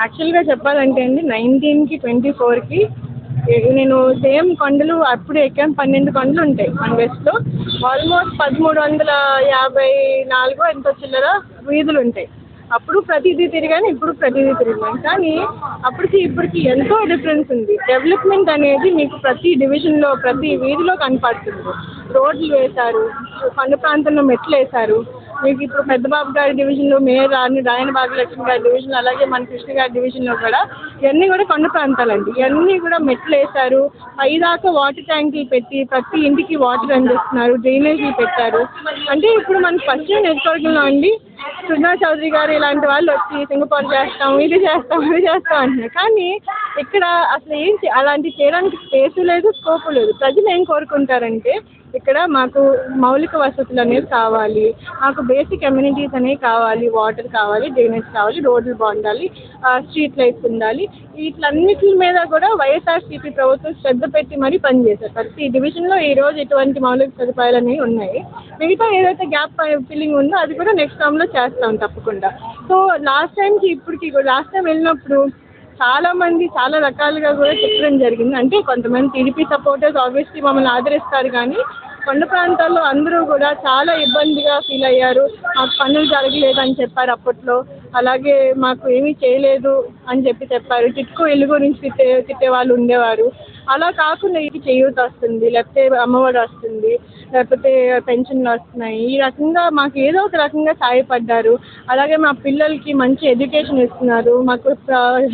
యాక్చువల్గా చెప్పాలంటే అండి నైన్టీన్కి ట్వంటీ ఫోర్కి నేను సేమ్ కొండలు అప్పుడు ఎక్కాను పన్నెండు కొండలు ఉంటాయి మన వెస్ట్లో. ఆల్మోస్ట్ పదమూడు వందల యాభై నాలుగు ఎంతో చిల్లర వీధులు ఉంటాయి. అప్పుడు ప్రతిదీ తిరిగాను ఇప్పుడు ప్రతిదీ తిరిగాను. కానీ అప్పటికి ఇప్పటికి ఎంతో డిఫరెన్స్ ఉంది. డెవలప్మెంట్ అనేది మీకు ప్రతి డివిజన్లో ప్రతి వీధిలో కనపడుతుంది. రోడ్లు వేశారు కొండ ప్రాంతంలో మెట్లు వేశారు. మీకు ఇప్పుడు పెద్దబాబు గారి డివిజన్లో మేయర్ రాని రాయన భాగ్యలక్ష్మి గారి డివిజన్ అలాగే మన కృష్ణ గారి డివిజన్లో కూడా ఇవన్నీ కూడా కొండ ప్రాంతాలండి. ఇవన్నీ కూడా మెట్లు వేశారు. పైదాకా వాటర్ ట్యాంకులు పెట్టి ప్రతి ఇంటికి వాటర్ అందిస్తున్నారు. డ్రైనేజీలు పెట్టారు. అంటే ఇప్పుడు మన పశ్చిమ నియోజకవర్గంలో అండి సుజనా చౌదరి గారు ఇలాంటి వాళ్ళు వచ్చి సింగపూర్ చేస్తాం ఇది చేస్తాం ఇది చేస్తాం అంటున్నారు. కానీ ఇక్కడ అసలు ఏం చే- అలాంటి చేయడానికి స్పేస్ లేదు స్కోప్ లేదు. ప్రజలు ఏం కోరుకుంటారంటే ఇక్కడ మాకు మౌలిక వసతులు అనేవి కావాలి. మాకు బేసిక్ అమ్యూనిటీస్ అనేవి కావాలి. వాటర్ కావాలి డ్రైనేజ్ కావాలి రోడ్లు బాగుండాలి స్ట్రీట్ లైట్స్ ఉండాలి. వీటిలన్నిటి మీద కూడా వైఎస్ఆర్సీపీ ప్రభుత్వం శ్రద్ధ పెట్టి మరీ పనిచేశారు ప్రతి డివిజన్లో ఈ రోజు ఇటువంటి మౌలిక సదుపాయాలు అనేవి ఉన్నాయి. మిగతా ఏదైతే గ్యాప్ ఫిల్లింగ్ ఉందో అది కూడా నెక్స్ట్ టర్మ్లో చేస్తాం తప్పకుండా. సో లాస్ట్ టైంకి ఇప్పటికి కూడా లాస్ట్ టైం వెళ్ళినప్పుడు చాలా మంది చాలా రకాలుగా కూడా చెప్పడం జరిగింది. అంటే కొంతమంది టీడీపీ సపోర్టర్స్ ఆబ్వియస్లీ మమ్మల్ని ఆదరిస్తారు కానీ కొండ ప్రాంతాల్లో అందరూ కూడా చాలా ఇబ్బందిగా ఫీల్ అయ్యారు. మాకు పనులు జరగలేదు అని చెప్పారు అప్పట్లో. అలాగే మాకు ఏమీ చేయలేదు అని చెప్పి చెప్పారు. చిట్కు ఇల్లు గురించి తిట్టే తిట్టే వాళ్ళు ఉండేవారు. అలా కాకుండా ఇది చేయూత వస్తుంది లేకపోతే అమ్మఒడి వస్తుంది లేకపోతే పెన్షన్లు వస్తున్నాయి. ఈ రకంగా మాకు ఏదో ఒక రకంగా సహాయపడ్డారు అలాగే మా పిల్లలకి మంచి ఎడ్యుకేషన్ ఇస్తున్నారు. మాకు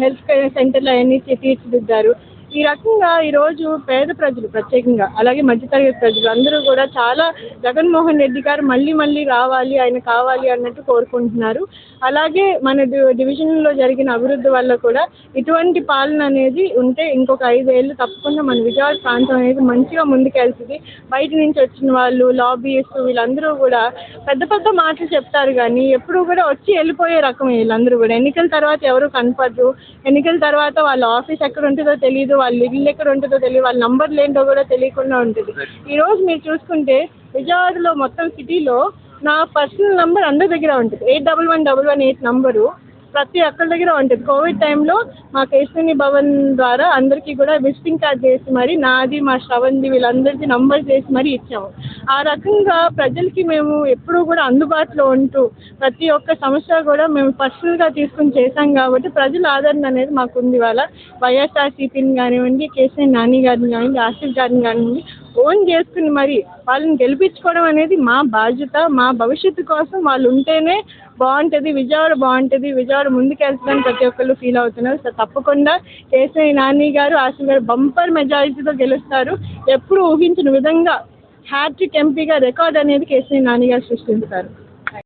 హెల్త్ కేర్ సెంటర్లు అవన్నీ తీర్చిదిద్దారు. ఈ రకంగా ఈరోజు పేద ప్రజలు ప్రత్యేకంగా అలాగే మధ్యతరగతి ప్రజలు అందరూ కూడా చాలా జగన్మోహన్ రెడ్డి గారు మళ్ళీ మళ్ళీ రావాలి ఆయన కావాలి అన్నట్టు కోరుకుంటున్నారు. అలాగే మన డి- డివిజన్లో జరిగిన అభివృద్ధి వల్ల కూడా ఇటువంటి పాలన అనేది ఉంటే ఇంకొక ఐదేళ్ళు తప్పకుండా మన విజయవాడ ప్రాంతం అనేది మంచిగా ముందుకెళ్తుంది. బయట నుంచి వచ్చిన వాళ్ళు లాబీయిస్ట్ వీళ్ళందరూ కూడా పెద్ద పెద్ద మాటలు చెప్తారు కానీ ఎప్పుడు కూడా వచ్చి వెళ్ళిపోయే రకం వీళ్ళందరూ కూడా. ఎన్నికల తర్వాత ఎవరు కనపడరు. ఎన్నికల తర్వాత వాళ్ళ ఆఫీస్ ఎక్కడ ఉంటుందో తెలియదు వాళ్ళ ఇల్లు ఎక్కడ ఉంటుందో తెలియదు వాళ్ళ నంబర్లు ఏంటో కూడా తెలియకుండా ఉంటుంది. ఈ రోజు మీరు చూసుకుంటే విజయవాడలో మొత్తం సిటీలో నా పర్సనల్ నంబర్ అందరి దగ్గర ఉంటుంది. Eight double one double one eight number ప్రతి ఒక్కరి దగ్గర ఉంటుంది. కోవిడ్ టైంలో మా కేశవిని భవన్ ద్వారా అందరికీ కూడా విజిటింగ్ కార్డ్ చేసి మరి నాది మా శ్రవంతి వీళ్ళందరికీ నంబర్ చేసి మరి ఇచ్చాము. ఆ రకంగా ప్రజలకి మేము ఎప్పుడూ కూడా అందుబాటులో ఉంటూ ప్రతి ఒక్క సమస్య కూడా మేము పర్సనల్గా తీసుకుని చేశాం కాబట్టి ప్రజల ఆదరణ అనేది మాకు ఉంది ఇవాళ. వైఎస్ఆర్సీపీని కానివ్వండి కేసీఆర్ నాని గారిని కానివ్వండి ఆసిఫ్ గారిని కానివ్వండి ఓన్ చేసుకుని మరి వాళ్ళని గెలిపించుకోవడం అనేది మా బాధ్యత మా భవిష్యత్తు కోసం వాళ్ళు ఉంటేనే బాగుంటుంది విజయవాడ బాగుంటుంది విజయవాడ ముందుకెళ్తుందని ప్రతి ఒక్కళ్ళు ఫీల్ అవుతున్నారు. సో తప్పకుండా కేసీఆర్ నాని గారు ఆసిఫ్ గారు బంపర్ మెజారిటీతో గెలుస్తారు. ఎప్పుడు ఊహించిన విధంగా హ్యాట్రిక్ ఎంపీగా రికార్డ్ అనేది కేసీఆర్ నాని గారు సృష్టించారు.